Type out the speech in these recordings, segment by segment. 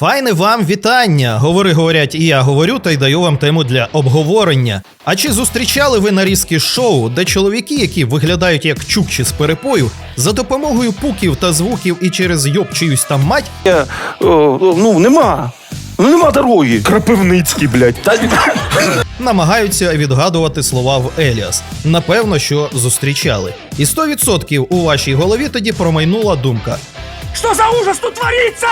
Файне вам вітання! Говори, говорять, і я говорю, та й даю вам тему для обговорення. А чи зустрічали ви нарізки шоу, де чоловіки, які виглядають як чукчі з перепою, за допомогою пуків та звуків і через йоб чиюсь там мать Я, о, о, ну, нема. Ну, нема дороги. Крапивницький, блядь. Та, намагаються відгадувати слова в Еліас? Напевно, що зустрічали. І 100% у вашій голові тоді промайнула думка. Що за ужас тут твориться?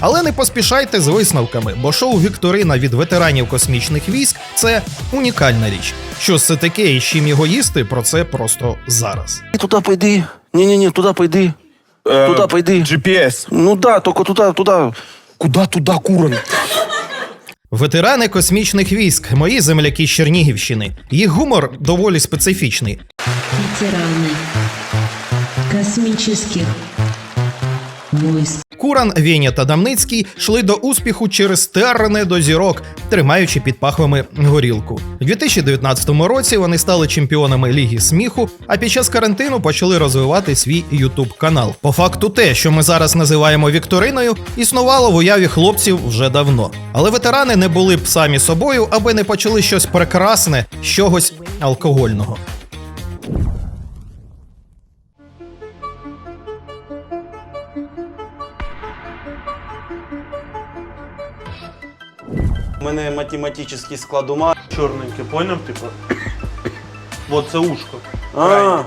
Але не поспішайте з висновками, бо шоу Вікторина від ветеранів космічних військ це унікальна річ. Що це таке і з чим його їсти, про це просто зараз. туди пойди. Ні-ні-ні, туди пойди. Туди пойди. GPS. Ну да, тільки туди, туди. Куда туда, Куран? Ветерани космічних військ, мої земляки з Чернігівщини. Їх гумор доволі специфічний. ветераны космических войск. Куран, Веня та Дамницький йшли до успіху через терне до зірок, тримаючи під пахвами горілку. У 2019 році вони стали чемпіонами Ліги сміху, а під час карантину почали розвивати свій ютуб канал. По факту, те, що ми зараз називаємо вікториною, існувало в уяві хлопців вже давно. Але ветерани не були б самі собою, аби не почали щось прекрасне, з чогось алкогольного. У мене математичний склад ума чорненький, поняв? Типу. Вот це ушко. А.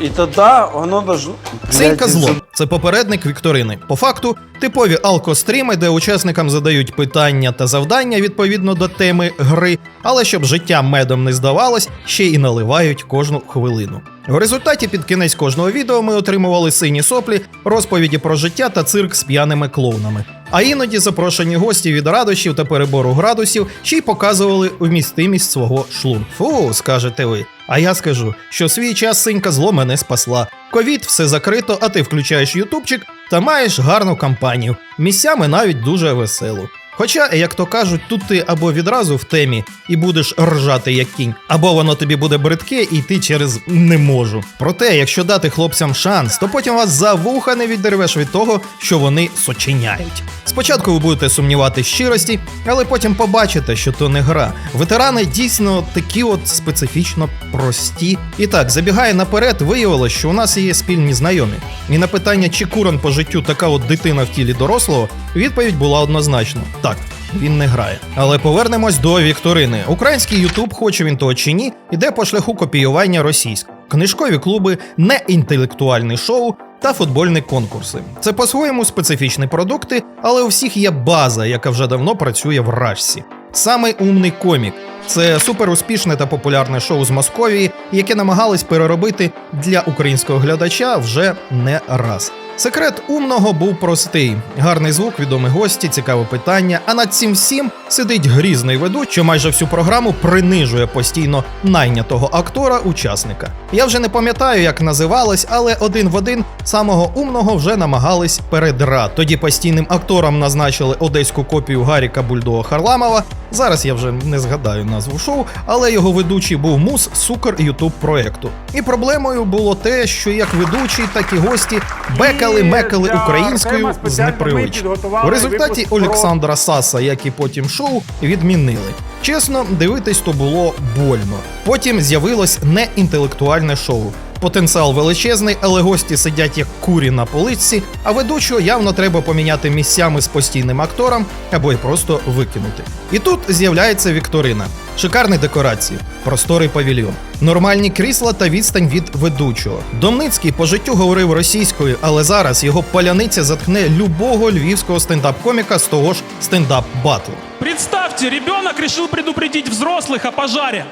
І тоді воно должно... Синька зло це- це попередник вікторини. По факту, типові алкостріми, де учасникам задають питання та завдання відповідно до теми гри, але щоб життя медом не здавалось, ще й наливають кожну хвилину. В результаті під кінець кожного відео ми отримували сині соплі, розповіді про життя та цирк з п'яними клоунами. А іноді запрошені гості від радощів та перебору градусів ще й показували вмістимість свого шлунку. Фу, скажете ви. А я скажу, що свій час синька зло мене спасла. Ковід, все закрито, а ти включаєш ютубчик та маєш гарну кампанію. Місцями навіть дуже веселу. Хоча, як то кажуть, тут ти або відразу в темі і будеш ржати як кінь, або воно тобі буде бридке, і ти через не можу. Проте, якщо дати хлопцям шанс, то потім вас за вуха не віддервеш від того, що вони сочиняють. Спочатку ви будете сумнівати щирості, але потім побачите, що то не гра. Ветерани дійсно такі от специфічно прості. І так, забігає наперед, виявилось, що у нас є спільні знайомі. І на питання, чи Куран по життю така от дитина в тілі дорослого, відповідь була однозначно: так. Він не грає. Але повернемось до Вікторини. Український Ютуб, хоче він того чи ні, іде по шляху копіювання російського. Книжкові клуби, неінтелектуальне шоу та футбольні конкурси. Це по-своєму специфічні продукти, але у всіх є база, яка вже давно працює в рашці. Самий умний комік це суперуспішне та популярне шоу з Московії, яке намагались переробити для українського глядача вже не раз. Секрет умного був простий: гарний звук, відомі гості, цікаве питання. А над цим всім сидить грізний ведучий, що майже всю програму принижує постійно найнятого актора учасника. Я вже не пам'ятаю, як називалось, але один в один самого умного вже намагались передрати. Тоді постійним актором назначили одеську копію Гаріка Бульдога Харламова. Зараз я вже не згадаю назву шоу, але його ведучий був мус сукер Ютуб проекту. І проблемою було те, що як ведучий, так і гості бекали, мекали українською з підготували У результаті Олександра Саса, як і потім шоу, відмінили. Чесно, дивитись то було больно. Потім з'явилось неінтелектуальне шоу. Потенціал величезний, але гості сидять як курі на поличці, а ведучого явно треба поміняти місцями з постійним актором або й просто викинути. І тут з'являється Вікторина. Шикарні декорації, просторий павільйон, нормальні крісла та відстань від ведучого. Домницький по життю говорив російською, але зараз його паляниця заткне любого львівського стендап-коміка з того ж стендап-батлу. Представьте, ребенок решил предупредить взрослых о пожаре.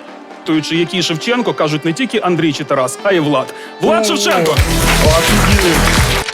Туючи, який Шевченко кажуть не тільки Андрій чи Тарас, а й Влад. Влад Шевченко!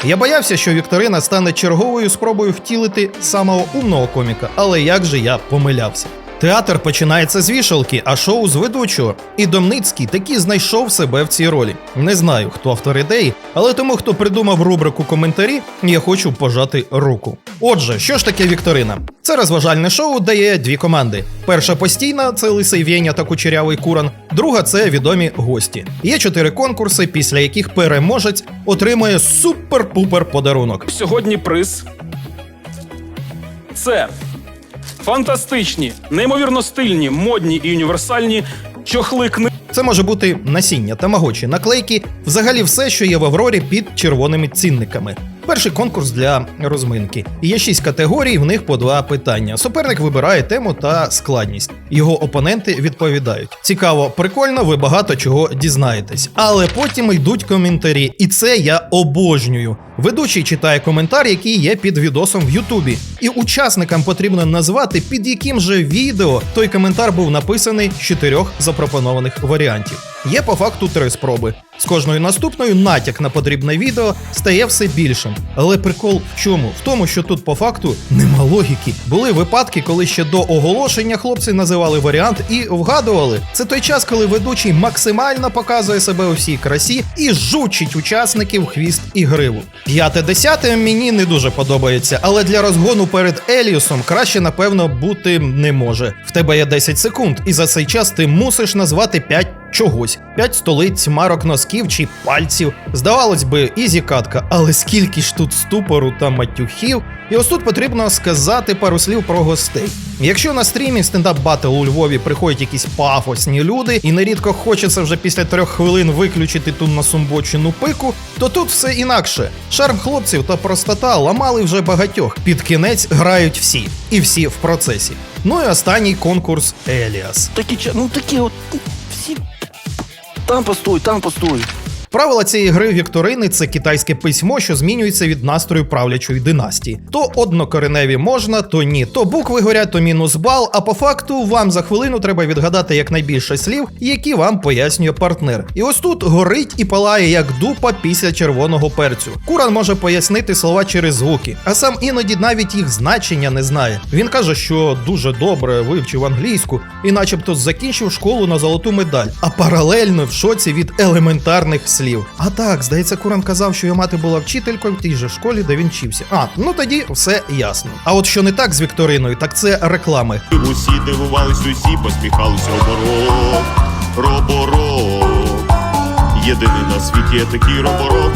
Я боявся, що Вікторина стане черговою спробою втілити самого умного коміка, але як же я помилявся. Театр починається з вішалки, а шоу з ведучого. І Домницький таки знайшов себе в цій ролі. Не знаю, хто автор ідеї, але тому, хто придумав рубрику коментарі, я хочу пожати руку. Отже, що ж таке Вікторина? Це розважальне шоу, де є дві команди. Перша постійна це лисий Вєня та кучерявий Куран. Друга це відомі гості. Є чотири конкурси, після яких переможець отримує супер-пупер подарунок. Сьогодні приз Це фантастичні, неймовірно стильні, модні і універсальні чохли книг. Це може бути насіння, тамагочі, наклейки, взагалі все, що є в Аврорі під червоними цінниками. Перший конкурс для розминки. Є шість категорій, в них по два питання. Суперник вибирає тему та складність. Його опоненти відповідають. Цікаво, прикольно, ви багато чого дізнаєтесь. Але потім йдуть коментарі, і це я обожнюю. Ведучий читає коментар, який є під відосом в Ютубі. І учасникам потрібно назвати, під яким же відео той коментар був написаний з чотирьох запропонованих варіантів. Є по факту три спроби. З кожною наступною натяк на потрібне відео стає все більшим. Але прикол в чому? В тому, що тут по факту нема логіки. Були випадки, коли ще до оголошення хлопці називали варіант і вгадували. Це той час, коли ведучий максимально показує себе у всій красі і жучить учасників хвіст і гриву. П'яте десяте мені не дуже подобається, але для розгону перед Еліусом краще, напевно, бути не може. В тебе є 10 секунд, і за цей час ти мусиш назвати 5 чогось: 5 столиць, марок носків чи пальців. Здавалось би, ізі катка, але скільки ж тут ступору та матюхів. І ось тут потрібно сказати пару слів про гостей. Якщо на стрімі стендап батл у Львові приходять якісь пафосні люди, і нерідко хочеться вже після трьох хвилин виключити ту насумбочену пику, то тут все інакше. Шарм хлопців та простота ламали вже багатьох. Під кінець грають всі, і всі в процесі. Ну і останній конкурс Еліас. Такі, ну такі от. Там постой, там постой. Правила цієї гри вікторини це китайське письмо, що змінюється від настрою правлячої династії. То однокореневі можна, то ні. То букви горять, то мінус бал. А по факту вам за хвилину треба відгадати якнайбільше слів, які вам пояснює партнер. І ось тут горить і палає як дупа після червоного перцю. Куран може пояснити слова через звуки, а сам іноді навіть їх значення не знає. Він каже, що дуже добре вивчив англійську і, начебто, закінчив школу на золоту медаль, а паралельно в шоці від елементарних слів. А так, здається, Куран казав, що його мати була вчителькою в тій же школі, де він вчився. А, ну тоді все ясно. А от що не так з Вікториною, так це реклами. Усі дивувались, усі посміхались роборок, роборок. Єдиний на світі є такий роборок.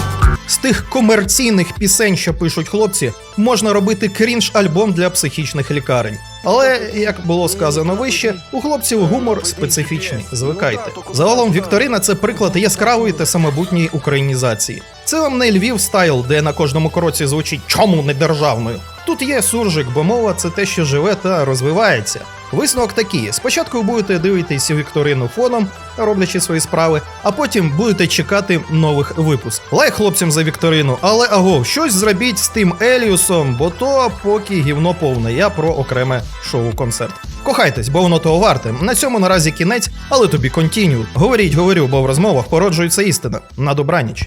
З тих комерційних пісень, що пишуть хлопці, можна робити крінж-альбом для психічних лікарень. Але, як було сказано вище, у хлопців гумор специфічний. Звикайте. Загалом Вікторина це приклад яскравої та самобутньої українізації. Це вам не Львів стайл, де на кожному кроці звучить чому не державною. Тут є суржик, бо мова це те, що живе та розвивається. Висновок такий: спочатку будете дивитися вікторину фоном, роблячи свої справи, а потім будете чекати нових випуск. Лайк хлопцям за вікторину, але аго, щось зробіть з тим Еліусом, бо то поки гівно повне. Я про окреме шоу-концерт. Кохайтесь, бо воно того варте. На цьому наразі кінець, але тобі контіню. Говоріть, говорю, бо в розмовах породжується істина. На добраніч.